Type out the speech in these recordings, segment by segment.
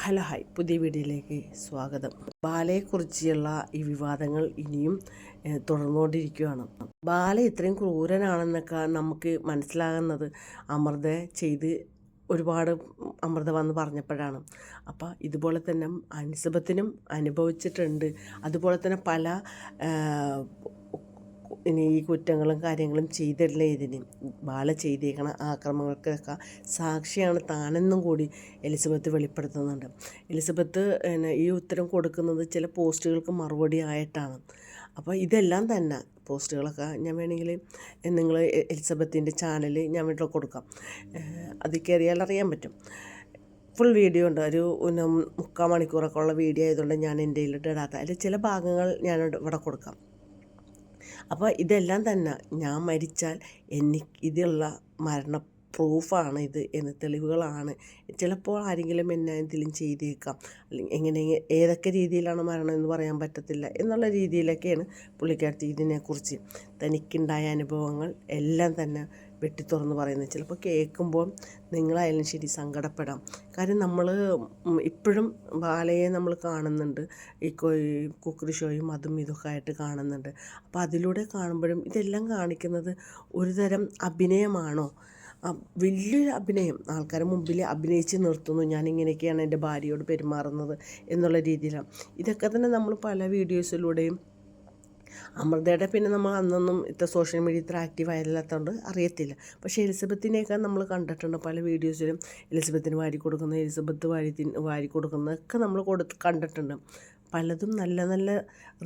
Hello hi പുതിയ വീഡിയോയിലേക്ക് സ്വാഗതം. ബാലയെക്കുറിച്ചുള്ള ഈ വിവാദങ്ങൾ ഇനിയും തുടർന്നുകൊണ്ടിരിക്കുകയാണ്. ബാല ഇത്രയും ക്രൂരനാണെന്നൊക്കെ നമുക്ക് മനസ്സിലാകുന്നത് അമൃത ചെയ്ത് ഒരുപാട് അമൃത വന്ന് പറഞ്ഞപ്പോഴാണ്. അപ്പോൾ ഇതുപോലെ തന്നെ അനുസബത്തിനും അനുഭവിച്ചിട്ടുണ്ട്. അതുപോലെ തന്നെ പല ഇനി ഈ കുറ്റങ്ങളും കാര്യങ്ങളും ചെയ്തിട്ടില്ല ഇതിന്? ബാല ചെയ്തേക്കണ ആക്രമണങ്ങൾക്കൊക്കെ സാക്ഷിയാണ് താനെന്നും കൂടി എലിസബത്ത് വെളിപ്പെടുത്തുന്നുണ്ട്. എലിസബത്ത് ഈ ഉത്തരം കൊടുക്കുന്നത് ചില പോസ്റ്റുകൾക്ക് മറുപടി ആയിട്ടാണ്. അപ്പോൾ ഇതെല്ലാം തന്നെ പോസ്റ്റുകളൊക്കെ ഞാൻ വേണമെങ്കിൽ നിങ്ങൾ എലിസബത്തിന്റെ ചാനൽ ഞാൻ വീട്ടിൽ കൊടുക്കാം. അത് കയറിയാൽ അറിയാൻ പറ്റും. ഫുൾ വീഡിയോ ഉണ്ട്. ഒരു മുക്കാൽ മണിക്കൂറൊക്കെ ഉള്ള വീഡിയോ ആയതുകൊണ്ട് ഞാൻ എന്റെ ഇടാത്ത. അതിൽ ചില ഭാഗങ്ങൾ ഞാൻ ഇവിടെ കൊടുക്കാം. അപ്പോൾ ഇതെല്ലാം തന്നെ ഞാൻ മരിച്ചാൽ എനിക്ക് ഇതുള്ള മരണ പ്രൂഫാണ് ഇത് എന്ന് തെളിവുകളാണ്. ചിലപ്പോൾ ആരെങ്കിലും എന്നെ എന്തെങ്കിലും ചെയ്തേക്കാം. അല്ലെങ്കിൽ എങ്ങനെ ഏതൊക്കെ രീതിയിലാണ് മരണം എന്ന് പറയാൻ പറ്റത്തില്ല എന്നുള്ള രീതിയിലൊക്കെയാണ് പുള്ളിക്കാരത്തി ഇതിനെക്കുറിച്ച് തനിക്കുണ്ടായ അനുഭവങ്ങൾ എല്ലാം തന്നെ വെട്ടി തുറന്ന് പറയുന്നത്. ചിലപ്പോൾ കേൾക്കുമ്പോൾ നിങ്ങളായാലും ശരി സങ്കടപ്പെടാം. കാര്യം നമ്മൾ ഇപ്പോഴും ബാലയെ നമ്മൾ കാണുന്നുണ്ട്. ഈ കുക്കറി ഷോയും അതും ഇതൊക്കെ ആയിട്ട് കാണുന്നുണ്ട്. അപ്പോൾ അതിലൂടെ കാണുമ്പോഴും ഇതെല്ലാം കാണിക്കുന്നത് ഒരു തരം അഭിനയമാണോ? വലിയൊരു അഭിനയം. ആൾക്കാരുടെ മുമ്പിൽ അഭിനയിച്ച് നിർത്തുന്നു. ഞാൻ ഇങ്ങനെയൊക്കെയാണ് എന്റെ ഭാര്യയോട് പെരുമാറുന്നത് എന്നുള്ള രീതിയിലാണ്. ഇതൊക്കെ തന്നെ നമ്മൾ പല വീഡിയോസിലൂടെയും അമൃതയുടെ പിന്നെ നമ്മൾ അന്നൊന്നും ഇത്ര സോഷ്യൽ മീഡിയ ഇത്ര ആക്റ്റീവ് ആയതില്ലാത്തതുകൊണ്ട് അറിയത്തില്ല. പക്ഷേ എലിസബത്തിനെയൊക്കെ നമ്മൾ കണ്ടിട്ടുണ്ട് പല വീഡിയോസിലും. എലിസബത്തിന് വാരി കൊടുക്കുന്ന എലിസബത്ത് വാരി തിൻ വാരി കൊടുക്കുന്നതൊക്കെ നമ്മൾ കൊടുത്ത് കണ്ടിട്ടുണ്ട്. പലതും നല്ല നല്ല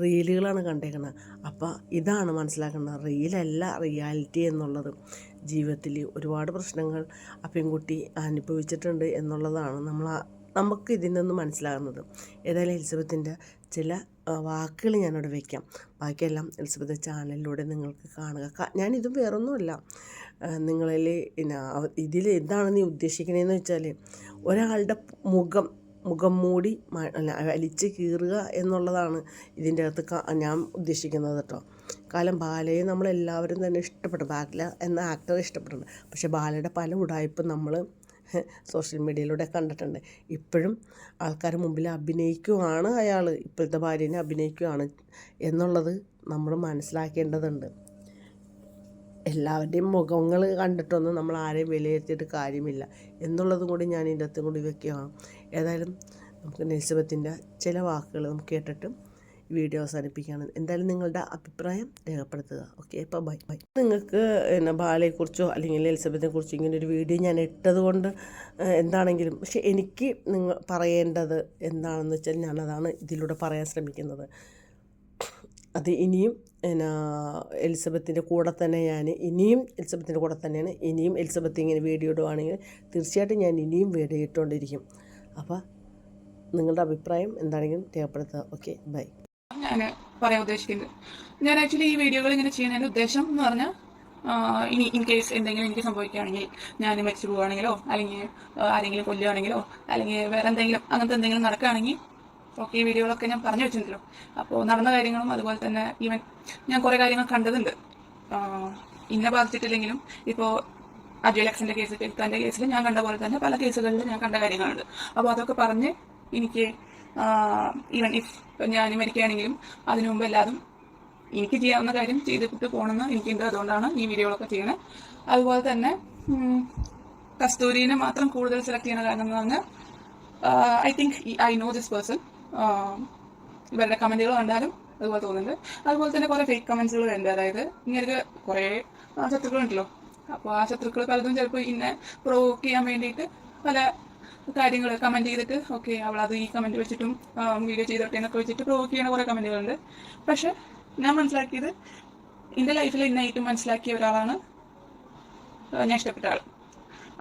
റീലുകളാണ് കണ്ടേക്കുന്നത് അപ്പോൾ ഇതാണ് മനസ്സിലാക്കുന്നത് റീലല്ല റിയാലിറ്റി എന്നുള്ളത്. ജീവിതത്തിൽ ഒരുപാട് പ്രശ്നങ്ങൾ ആ പെൺകുട്ടി അനുഭവിച്ചിട്ടുണ്ട് എന്നുള്ളതാണ് നമ്മൾ നമുക്ക് ഇതിൽ നിന്ന് മനസ്സിലാകുന്നത്. ഏതായാലും എലിസബത്തിന്റെ ചില വാക്കുകൾ ഞാനവിടെ വയ്ക്കാം ബാക്കിയെല്ലാം എലിസബത്ത് ചാനലിലൂടെ നിങ്ങൾക്ക് കാണുക. ഞാനിതും വേറൊന്നുമല്ല. നിങ്ങളിൽ പിന്നെ ഇതിൽ എന്താണ് നീ ഉദ്ദേശിക്കണതെന്ന് വെച്ചാൽ ഒരാളുടെ മുഖം മുഖം മൂടി അലിച്ച് കീറുക എന്നുള്ളതാണ് ഇതിന്റെ അകത്ത് ഞാൻ ഉദ്ദേശിക്കുന്നത് കേട്ടോ കാലം ബാലയെ നമ്മളെല്ലാവരും തന്നെ ഇഷ്ടപ്പെടും ബാല എന്ന ആക്ടറെ ഇഷ്ടപ്പെടുന്നുണ്ട് പക്ഷേ ബാലയുടെ പല ഉടായ്പും നമ്മൾ സോഷ്യൽ മീഡിയയിലൂടെ കണ്ടിട്ടുണ്ട്. ഇപ്പോഴും ആൾക്കാർ മുമ്പിൽ അഭിനയിക്കുവാണ് അയാൾ ഇപ്പോഴത്തെ ഭാര്യനെ അഭിനയിക്കുവാണ് എന്നുള്ളത് നമ്മൾ മനസ്സിലാക്കേണ്ടതുണ്ട്. എല്ലാവരുടെയും മുഖങ്ങൾ കണ്ടിട്ടൊന്നും നമ്മൾ ആരെയും വിലയിരുത്തിയിട്ട് കാര്യമില്ല. എന്നുള്ളതും കൂടി ഞാൻ ഇതിന്റെ അകത്തും കൂടി വെക്കുകയാണ്. ഏതായാലും നമുക്ക് നെൽസബത്തിന്റെ ചില വാക്കുകൾ നമുക്ക് കേട്ടിട്ട് വീഡിയോ അവസാനിപ്പിക്കുകയാണ്. എന്തായാലും നിങ്ങളുടെ അഭിപ്രായം രേഖപ്പെടുത്തുക. ഓക്കെ അപ്പോൾ ബൈ ബൈ നിങ്ങൾക്ക് പിന്നെ ബാലയെക്കുറിച്ചോ അല്ലെങ്കിൽ എലിസബത്തിനെ കുറിച്ചോ ഇങ്ങനെ ഒരു വീഡിയോ ഞാൻ ഇട്ടത് കൊണ്ട് എന്താണെങ്കിലും പക്ഷെ എനിക്ക് നിങ്ങൾ പറയേണ്ടത് എന്താണെന്ന് വെച്ചാൽ ഞാനതാണ് ഇതിലൂടെ പറയാൻ ശ്രമിക്കുന്നത്. അത് ഇനിയും എന്നാ എലിസബത്തിന്റെ കൂടെ തന്നെ ഞാൻ ഇനിയും എലിസബത്തിന്റെ കൂടെ തന്നെയാണ് ഇനിയും എലിസബത്ത് ഇങ്ങനെ വീഡിയോ ഇടുവാണെങ്കിൽ തീർച്ചയായിട്ടും ഞാൻ ഇനിയും വീഡിയോ ഇട്ടുകൊണ്ടിരിക്കും. അപ്പോൾ നിങ്ങളുടെ അഭിപ്രായം എന്താണെങ്കിലും രേഖപ്പെടുത്തുക. ഓക്കെ ബൈ ഞാൻ പറയാൻ ഉദ്ദേശിക്കുന്നത്. ഞാൻ ആക്ച്വലി ഈ വീഡിയോകൾ ഇങ്ങനെ ചെയ്യുന്നതിന്റെ ഉദ്ദേശം എന്ന് പറഞ്ഞാൽ ഇനി ഇൻ കേസ് എന്തെങ്കിലും എനിക്ക് സംഭവിക്കുകയാണെങ്കിൽ ഞാൻ മരിച്ചു പോവുകയാണെങ്കിലോ അല്ലെങ്കിൽ ആരെങ്കിലും കൊല്ലുകയാണെങ്കിലോ അല്ലെങ്കിൽ വേറെ എന്തെങ്കിലും അങ്ങനത്തെ എന്തെങ്കിലും നടക്കുകയാണെങ്കിൽ ഓക്കെ വീഡിയോകളൊക്കെ ഞാൻ പറഞ്ഞു വെച്ചിട്ടുണ്ടല്ലോ അപ്പോൾ നടന്ന കാര്യങ്ങളും അതുപോലെ തന്നെ ഈവൻ ഞാൻ കുറേ കാര്യങ്ങൾ കണ്ടതുണ്ട്. ഇന്നെ ബാധിച്ചിട്ടില്ലെങ്കിലും ഇപ്പോൾ അജയ് ലക്ഷന്റെ കേസ് ചെലുത്താന്റെ കേസിൽ ഞാൻ കണ്ട പോലെ തന്നെ പല കേസുകളിലും ഞാൻ കണ്ട കാര്യങ്ങളുണ്ട്. അപ്പോൾ അതൊക്കെ പറഞ്ഞ് എനിക്ക് ഈവൻ ഇഫ് ഞാൻ മരിക്കുകയാണെങ്കിലും അതിനു മുമ്പ് എല്ലാവരും എനിക്ക് ചെയ്യാവുന്ന കാര്യം ചെയ്തിട്ട് പോകണമെന്ന് എനിക്കുണ്ട്. അതുകൊണ്ടാണ് ഈ വീഡിയോകളൊക്കെ ചെയ്യണത് അതുപോലെ തന്നെ കസ്തൂരിനെ മാത്രം കൂടുതൽ സെലക്ട് ചെയ്യുന്ന കാരണം എന്ന് പറഞ്ഞാൽ I think I know this person ഇവരുടെ കമന്റുകൾ കണ്ടാലും അതുപോലെ തോന്നുന്നുണ്ട്. അതുപോലെ തന്നെ കുറെ ഫേക്ക് കമൻസുകൾ വരുന്നുണ്ട്. അതായത് ഇങ്ങനെ കുറെ ശത്രുക്കളുണ്ടല്ലോ അപ്പോൾ ആ ശത്രുക്കൾ പലതും ചിലപ്പോൾ ഇന്നെ പ്രൊവോക്ക് ചെയ്യാൻ വേണ്ടിയിട്ട് പല കാര്യങ്ങൾ കമന്റ് ചെയ്തിട്ട് ഓക്കെ അവൾ അത് ഈ കമന്റ് വെച്ചിട്ടും വീഡിയോ ചെയ്തോട്ടെ എന്നൊക്കെ വെച്ചിട്ട് പ്രൊവോക്ക് ചെയ്യുന്ന കുറേ കമന്റുകളുണ്ട് പക്ഷേ ഞാൻ മനസ്സിലാക്കിയത് എന്റെ ലൈഫിൽ എന്നെ മനസ്സിലാക്കിയ ഒരാളാണ് ഞാൻ ഇഷ്ടപ്പെട്ട ആൾ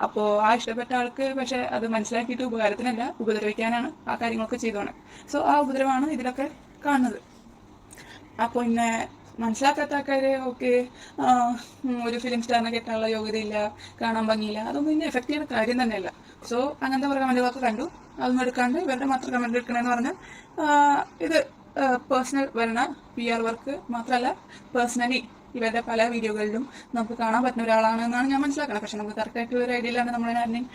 അപ്പോൾ ആ ഇഷ്ടപ്പെട്ട ആൾക്ക് പക്ഷെ അത് മനസ്സിലാക്കിയിട്ട് ഉപകാരത്തിനല്ല ഉപദ്രവിക്കാനാണ് ആ കാര്യങ്ങളൊക്കെ ചെയ്തോണ്. സോ ആ ഉപദ്രവമാണ് ഇതിലൊക്കെ കാണുന്നത്. അപ്പോൾ പിന്നെ മനസ്സിലാക്കാത്ത ആൾക്കാരെ ഓക്കെ ഒരു ഫിലിം സ്റ്റാറിനെ കെട്ടാനുള്ള യോഗ്യതയില്ല കാണാൻ ഭംഗിയില്ല അതൊന്നും ഇന്നെ എഫക്റ്റ് ചെയ്യുന്ന കാര്യം തന്നെയല്ല. സോ അങ്ങനത്തെ കുറേ കമന്റുകളൊക്കെ കണ്ടു. അതൊന്നും എടുക്കാണ്ട് ഇവരുടെ മാത്രം കമന്റ് എടുക്കണമെന്ന് പറഞ്ഞാൽ ഇത് പേഴ്സണൽ വരണ പി ആർ വർക്ക് മാത്രമല്ല പേഴ്സണലി ഇവരുടെ പല വീഡിയോകളിലും നമുക്ക് കാണാൻ പറ്റുന്ന ഒരാളാണ് എന്നാണ് ഞാൻ മനസ്സിലാക്കുന്നത് പക്ഷെ നമുക്ക് കറക്റ്റായിട്ടുള്ള ഒരു ഐഡിയയിലാണ് നമ്മളെ ആരെയും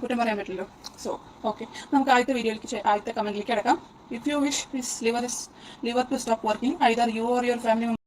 കുറ്റം പറയാൻ പറ്റില്ലല്ലോ. സോ ഓക്കെ നമുക്ക് ആദ്യത്തെ വീഡിയോയിലേക്ക് ആദ്യത്തെ കമന്റിലേക്ക് കിടക്കാം. If you wish liver liver to stop working either you or your family